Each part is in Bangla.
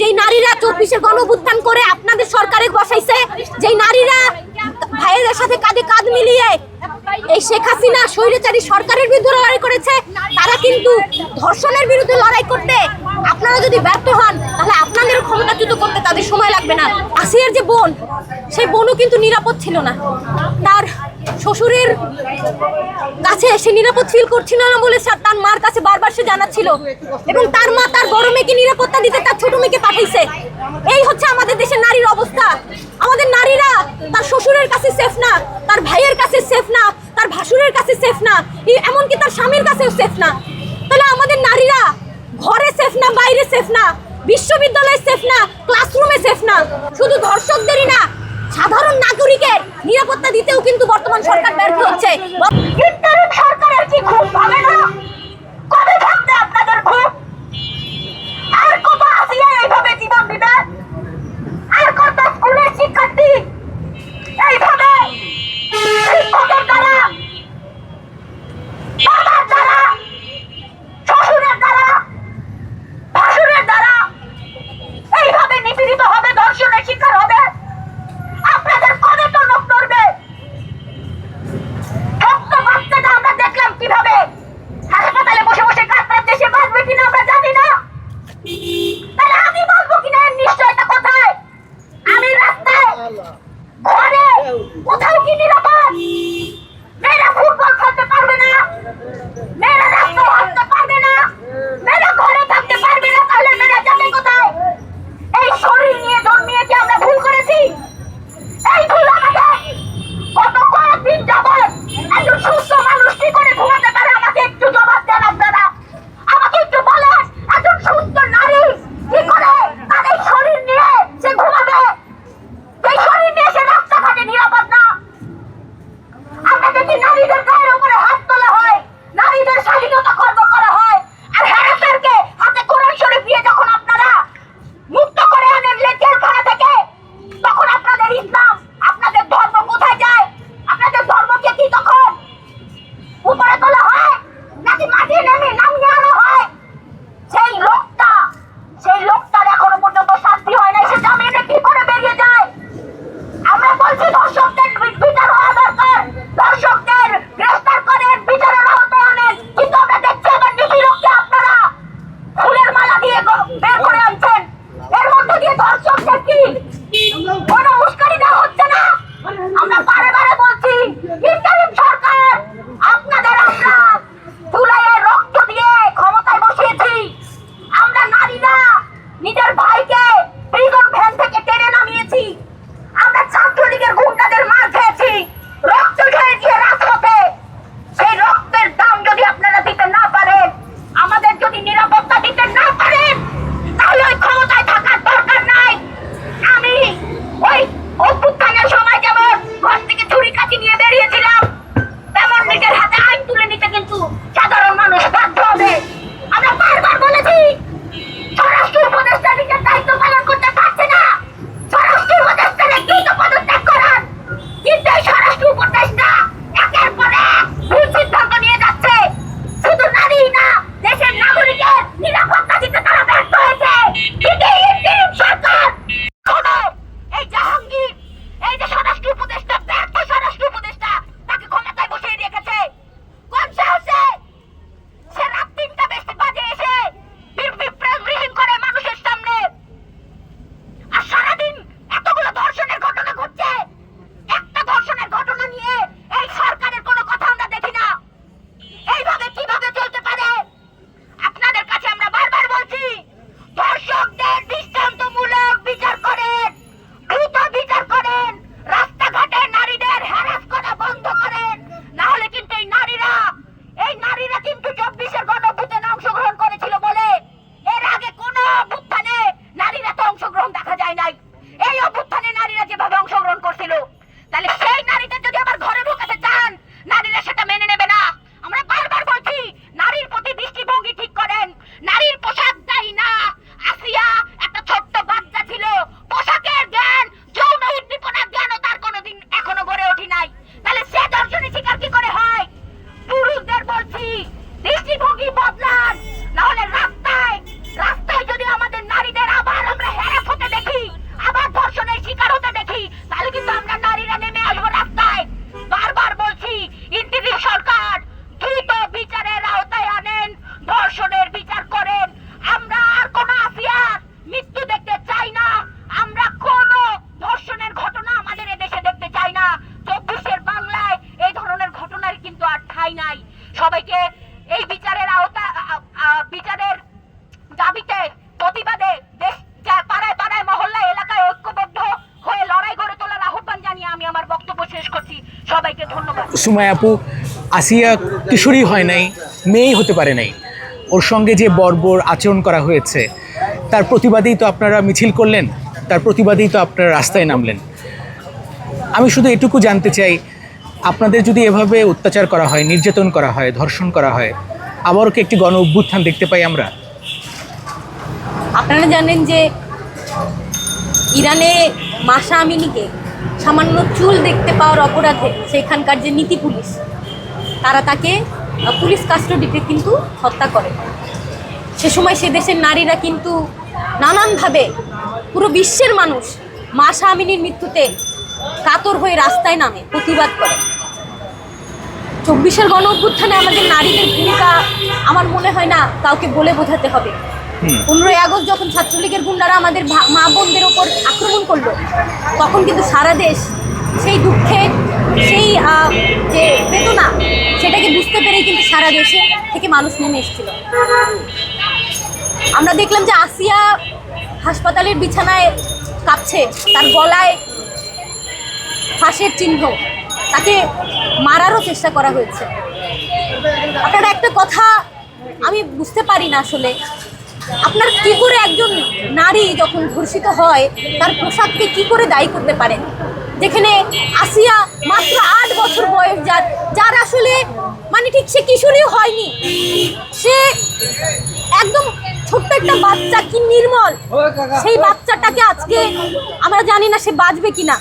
যেই নারীরা চব্বিশে গণভুত্থান করে আপনাদের সরকারে বসাইছে, যেই নারীরা ভাইয়েদের সাথে কাঁধে কাঁধ মিলিয়ে এই শেখ হাসিনা স্বৈরাচারী সরকারের বিরুদ্ধে লড়াই করেছে, তারা কিন্তু ধর্ষণের বিরুদ্ধে লড়াই করতে আপনারা যদি ব্যর্থ হন, তাহলে আপনাদের ক্ষমতাচ্যুত করতে তাদের সময় লাগবে না। আসিয়ার যে বোন, সেই বোনও কিন্তু নিরাপদ ছিল না। তার শ্বশুরের কাছে সে নিরাপদ ফিল করছিল না বলে তার মার কাছে বারবার সে জানাচ্ছিল। এবং তার মা তার বড় মেয়েকে নিরাপত্তা দিতে তার ছোট মেয়েকে পাঠাইছে। এই হচ্ছে আমাদের দেশের নারীর অবস্থা। আমাদের নারীরা তার শ্বশুরের কাছে সেফ না, তার ভাইয়ের কাছে সেফ না, তার ভাসুরের কাছে সেফ না এমনকি তার স্বামীর কাছেও সেফ না। তাহলে আমাদের নারীরা ঘরে সেফ না, বাইরে সেফ না, বিশ্ববিদ্যালয়ে সেফ না ক্লাসরুমে সেফ না। শুধু ধর্ষকদেরই না সাধারণ নাগরিকের নিরাপত্তা দিতেও কিন্তু বর্তমান সরকার ব্যর্থ হচ্ছে। সরকারের কি না? ¡Ay, no, সুমায় আপু, আসিয়া কিশোরী হয় নাই, মেয়েই হতে পারে নাই। ওর সঙ্গে যে বর্বর আচরণ করা হয়েছে, তার প্রতিবাদেই তো আপনারা মিছিল করলেন, তার প্রতিবাদেই তো আপনারা রাস্তায় নামলেন। আমি শুধু এটুকু জানতে চাই, আপনাদের যদি এভাবে অত্যাচার করা হয়, নির্যাতন করা হয়, ধর্ষণ করা হয়, আবারও কি একটি গণ অভ্যুত্থান দেখতে পাই আমরা? আপনারা জানেন যে ইরানে মাসা আমিনিকে সামান্য চুল দেখতে পাওয়ার অপরাধে সেখানকার যে নীতি পুলিশ, তারা তাকে পুলিশ কাস্টডিতে কিন্তু হত্যা করে সে সময় সে দেশের নারীরা কিন্তু নানানভাবে পুরো বিশ্বের মানুষ মাসা আমিনীর মৃত্যুতে কাতর হয়ে রাস্তায় নামে, প্রতিবাদ করে চব্বিশের গণ অভ্যুত্থানে আমাদের নারীদের ভূমিকা আমার মনে হয় না কাউকে বলে বোঝাতে হবে। পনেরোই আগস্ট যখন ছাত্রলীগের গুন্ডারা আমাদের মা বোনদের ওপর আক্রমণ করল, তখন কিন্তু সারা দেশ সেই দুঃখে, সেই যে বেদনা, সেটাকে বুঝতে পেরেই কিন্তু সারা দেশে থেকে মানুষ নেমে এসেছিল। আমরা দেখলাম যে আসিয়া হাসপাতালের বিছানায় কাঁপছে, তার গলায় ফাঁসের চিহ্ন, তাকে মারারও চেষ্টা করা হয়েছে। আপনারা একটা কথা আমি বুঝতে পারি না আসলে আপনার কি করে একজন নারী যখন ধর্ষিত হয়, তার পোশাককে কি করে দায়ী করতে পারেন? যেখানে আসিয়া মাত্র আট বছর বয়স যার যার আসলে মানে ঠিক সে কিশোরীও হয়নি। সে একদম ছোট্ট একটা বাচ্চা, কি নির্মল। সেই বাচ্চাটাকে আজকে আমরা জানি না সে বাঁচবে কিনা।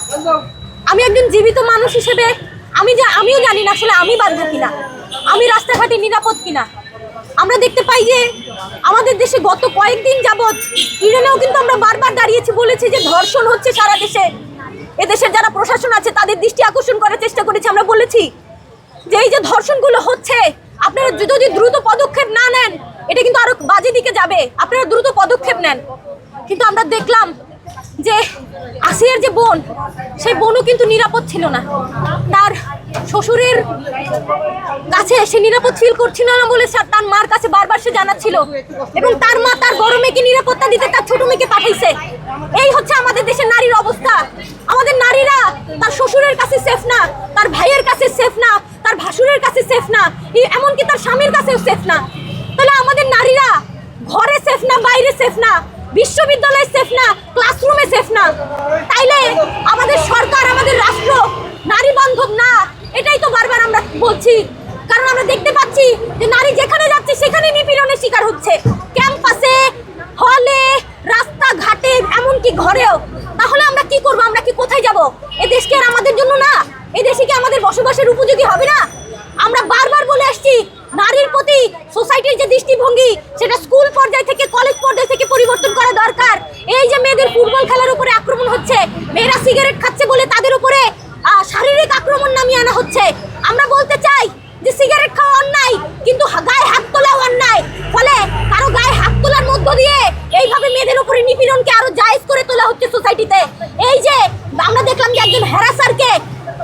আমি একজন জীবিত মানুষ হিসেবে আমি যা আমিও জানি না আসলে আমি বাঁধবো কিনা। আমি রাস্তাঘাটে নিরাপদ কিনা। আমরা দেখতে পাই যে আমাদের দেশে গত কয়েকদিন যাবৎ ইরানেও কিন্তু আমরা বারবার দাঁড়িয়েছি, বলেছি যে ধর্ষণ হচ্ছে সারা দেশে। এদেশের যারা প্রশাসন আছে, তাদের দৃষ্টি আকর্ষণ করার চেষ্টা করেছি। আমরা বলেছি যে এই যে ধর্ষণগুলো হচ্ছে, আপনারা যদি দ্রুত পদক্ষেপ না নেন, এটা কিন্তু আরও বাজে দিকে যাবে। আপনারা দ্রুত পদক্ষেপ নেন। কিন্তু আমরা দেখলাম যে আসিয়ার যে বোন, সেই বোনও কিন্তু নিরাপদ ছিল না। তার শ্বশুরের কাছে সে নিরাপদ ফিল করছিল না বলে তার মার কাছে বারবার সে জানাচ্ছিল। এবং তার মা তার বড় মেয়েকে নিরাপত্তা দিতে তার ছোট মেয়েকে পাঠাইছে। এই হচ্ছে আমাদের দেশের নারীর অবস্থা। আমাদের নারীরা তার শ্বশুরের কাছে সেফ না, তার ভাইয়ের কাছে সেফ না, তার ভাসুরের কাছে সেফ না এমনকি তার স্বামীর কাছেও সেফ না। তাহলে আমাদের নারীরা ঘরে সেফ না, বাইরে সেফ না, বিশ্ববিদ্যালয়ে সেফ না ক্লাসরুমে সেফ না। তাইলে আমাদের সরকার বলছি কারণ আমরা দেখতে পাচ্ছি যে নারী যেখানে যাচ্ছে সেখানে নিপীড়নের শিকার হচ্ছে। ক্যাম্পাসে, হলে, রাস্তাঘাটে, এমনকি ঘরেও। তাহলে আমরা কি করব? আমরা কি কোথায় যাব? এ দেশ কি আর আমাদের জন্য না? এ দেশে কি আমাদের বসবাসের উপযোগী হবে না? আমরা বারবার বলে আসছি, নারীর প্রতি সোসাইটির যে দৃষ্টিভঙ্গি সেটা স্কুল পর্যায় থেকে কলেজ পর্যায় থেকে পরিবর্তন করা দরকার এই যে মেয়েদের ফুটবল খেলার উপরে আক্রমণ হচ্ছে মেয়েরা সিগারেট খাচ্ছে বলে তাদের উপরে আহ, শারীরিক আক্রমণ নামিয়ে আনা হচ্ছে আমরা বলতে চাই যে সিগারেট খাওয়া অন্যায় কিন্তু হা- গায়ে হাত তোলাও অন্যায় ফলে কারও গায়ে হাত তোলার মধ্য দিয়ে এইভাবে মেয়েদের উপরে নিপীড়নকে আরও জায়েজ করে তোলা হচ্ছে সোসাইটিতে এই যে আমরা দেখলাম যে একজন হ্যারাসারকে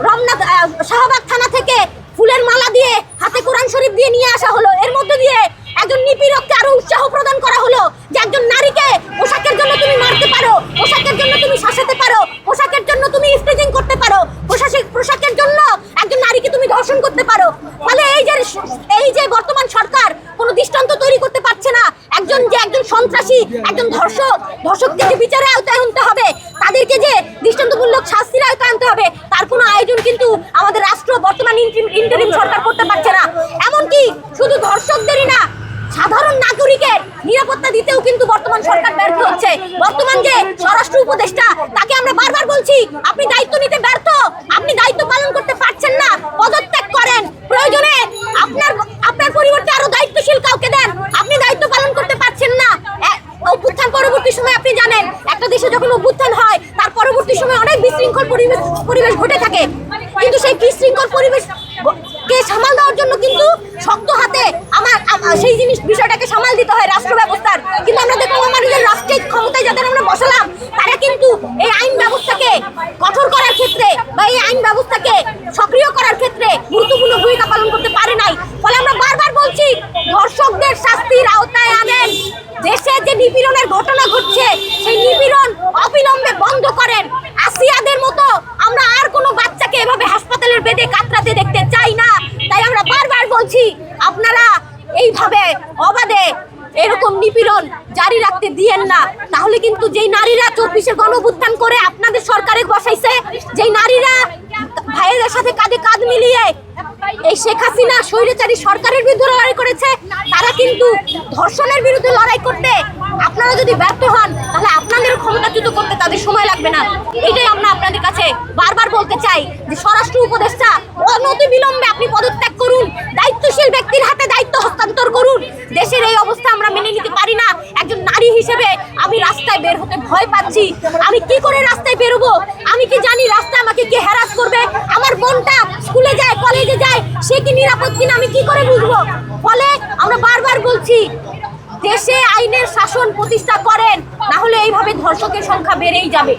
রমনা আহ, শাহবাগ থানা থেকে ফুলের মালা দিয়ে হাতে কোরআন শরীফ দিয়ে নিয়ে আসা হলো। এর মধ্য দিয়ে একজন নিপীড়ককে আরও উৎসাহ প্রদান করা হলো যে একজন নারীকে পোশাকের জন্য তুমি মারতে পারো, পোশাকের জন্য তুমি শাসাতে পারো, পোশাকের জন্য তুমি স্টেজিং করতে পারো পোশাকের পোশাকের জন্য একজন নারীকে তুমি ধর্ষণ করতে পারো। ফলে এই যে এই যে বর্তমান সরকার কোনো দৃষ্টান্ত তৈরি করতে পারছে না। একজন যে একজন সন্ত্রাসী, একজন ধর্ষক, ধর্ষককে যে বিচারে আওতায় আনতে হবে, তাদেরকে যে দৃষ্টান্তমূলক শাস্তির আওতায় আনতে হবে আয়োজন কিন্তু আমাদের রাষ্ট্র বর্তমান ইন্টারিম সরকার করতে পারছে না। এমনকি শুধু ধর্ষকদেরই না, সাধারণ নাগরিকের নিরাপত্তা দিতেও কিন্তু বর্তমান সরকার ব্যর্থ হচ্ছে। বর্তমান যে স্বরাষ্ট্র উপদেষ্টা, তাকে আমরা বারবার বলছি, আপনি দায়িত্ব নিতে ব্যর্থ, আপনি দায়িত্ব পালন করতে পারছেন না, পদত্যাগ করেন। প্রয়োজনে আপনার আপনার পরিবর্তে আরও দায়িত্বশীল কাউকে দেন। আপনি দায়িত্ব পালন করতে পারছেন না। অভ্যুত্থান পরবর্তী সময় আপনি জানেন, একটা দেশে যখন অভ্যুত্থান হয়, তার পরবর্তী সময় অনেক বিশৃঙ্খল পরিবেশ পরিবেশ ঘটে ধরনের ঘটনা ঘটছে, সেই নিপীড়ন অবিলম্বে বন্ধ করেন। আসিয়াদের মতো আমরা আর কোনো বাচ্চাকে এভাবে হাসপাতালের বেদে কাতরাতে দেখতে চাই না। তাই আমরা বারবার বলছি, আপনারা এইভাবে অবাধে এরকম নিপীড়ন জারি রাখতে দিয়েন না। তাহলে কিন্তু যেই নারীরা চব্বিশে গণভুত্থান করে আপনাদের সরকারে বসাইছে, যেই নারীরা ভাইয়ের সাথে কাঁধে কাঁধ মিলিয়ে এই শেখ হাসিনা স্বৈরাচারী সরকারের বিরুদ্ধে লড়াই করেছে, তারা কিন্তু ধর্ষণের বিরুদ্ধে লড়াই করতে আপনারা যদি ব্যর্থ হন, তাহলে আপনাদের ক্ষমতাচ্যুত করতে তাদের সময় লাগবে না। এটাই আমরা আপনাদের কাছে বারবার বলতে চাই যে স্বরাষ্ট্র উপদেষ্টা, অনতি বিলম্বে আপনি পদত্যাগ করুন, দায়িত্বশীল ব্যক্তির হাতে দায়িত্ব হস্তান্তর করুন। দেশের এই অবস্থা আমরা মেনে নিতে পারি না। একজন নারী হিসেবে আমি রাস্তায় বের হতে ভয় পাচ্ছি। আমি কি করে রাস্তায় বেরোবো? আমি কি জানি রাস্তায় আমাকে কে হ্যারাস করবে? নিরাপদ কিনা আমি কি করে বুঝব? ফলে আমরা বারবার বলছি, দেশে আইনের শাসন প্রতিষ্ঠা করেন না হলে এইভাবে ধর্ষকের সংখ্যা বেড়েই যাবে।